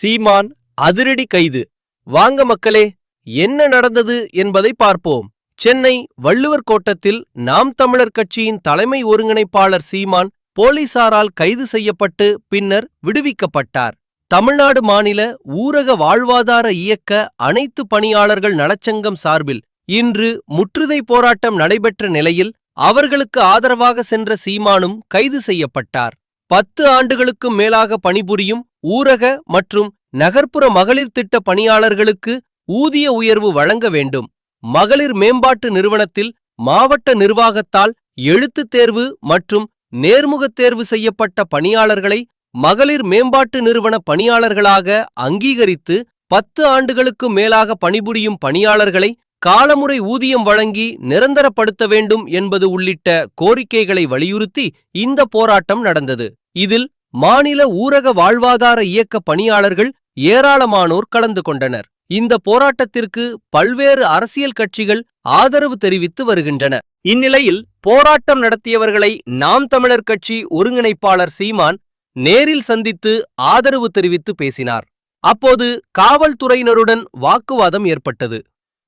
சீமான் அதிரடி கைது. வாங்க மக்களே என்ன நடந்தது என்பதை பார்ப்போம். சென்னை வள்ளுவர் கோட்டத்தில் நாம் தமிழர் கட்சியின் தலைமை ஒருங்கிணைப்பாளர் சீமான் போலீசாரால் கைது செய்யப்பட்டு பின்னர் விடுவிக்கப்பட்டார். தமிழ்நாடு மாநில ஊரக வாழ்வாதார இயக்க அனைத்து பணியாளர்கள் நலச்சங்கம் சார்பில் இன்று முற்றுகை போராட்டம் நடைபெற்ற நிலையில் அவர்களுக்கு ஆதரவாக சென்ற சீமானும் கைது செய்யப்பட்டார். பத்து ஆண்டுகளுக்கும் மேலாக பணிபுரியும் ஊரக மற்றும் நகர்ப்புற மகளிர் திட்ட பணியாளர்களுக்கு ஊதிய உயர்வு வழங்க வேண்டும். மகளிர் மேம்பாட்டு நிறுவனத்தில் மாவட்ட நிர்வாகத்தால் எழுத்துத் தேர்வு மற்றும் நேர்முகத் தேர்வு செய்யப்பட்ட பணியாளர்களை மகளிர் மேம்பாட்டு நிறுவன பணியாளர்களாக அங்கீகரித்து பத்து ஆண்டுகளுக்கு மேலாக பணிபுரியும் பணியாளர்களை காலமுறை ஊதியம் வழங்கி நிரந்தரப்படுத்த வேண்டும் என்பது உள்ளிட்ட கோரிக்கைகளை வலியுறுத்தி இந்த போராட்டம் நடந்தது. இதில் மாநில ஊரக வாழ்வாதார இயக்க பணியாளர்கள் ஏராளமானோர் கலந்து கொண்டனர். இந்த போராட்டத்திற்கு பல்வேறு அரசியல் கட்சிகள் ஆதரவு தெரிவித்து வருகின்றன. இந்நிலையில் போராட்டம் நடத்தியவர்களை நாம் தமிழர் கட்சி ஒருங்கிணைப்பாளர் சீமான் நேரில் சந்தித்து ஆதரவு தெரிவித்து பேசினார். அப்போது காவல்துறையினருடன் வாக்குவாதம் ஏற்பட்டது.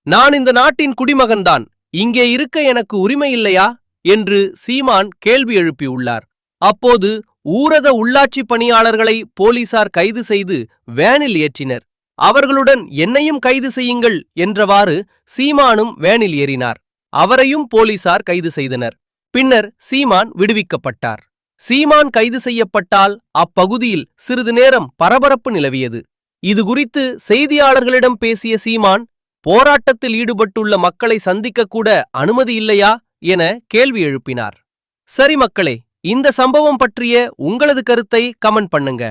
நான் இந்த நாட்டின் குடிமகன்தான் இங்கே இருக்க எனக்கு உரிமை இல்லையா? என்று சீமான் கேள்வி எழுப்பியுள்ளார். அப்போது ஊரக உள்ளாட்சி பணியாளர்களை போலீசார் கைது செய்து வேனில் ஏற்றினர். அவர்களுடன் என்னையும் கைது செய்யுங்கள் என்றவாறு சீமானும் வேனில் ஏறினார். அவரையும் போலீசார் கைது செய்தனர். பின்னர் சீமான் விடுவிக்கப்பட்டார். சீமான் கைது செய்யப்பட்டால் அப்பகுதியில் சிறிது நேரம் பரபரப்பு நிலவியது. இது குறித்து செய்தியாளர்களிடம் பேசிய சீமான் போராட்டத்தில் ஈடுபட்டுள்ள மக்களை சந்திக்கக்கூட அனுமதி இல்லையா? என கேள்வி எழுப்பினார். சரி மக்களே இந்த சம்பவம் பற்றிய உங்களது கருத்தை கமெண்ட் பண்ணுங்க.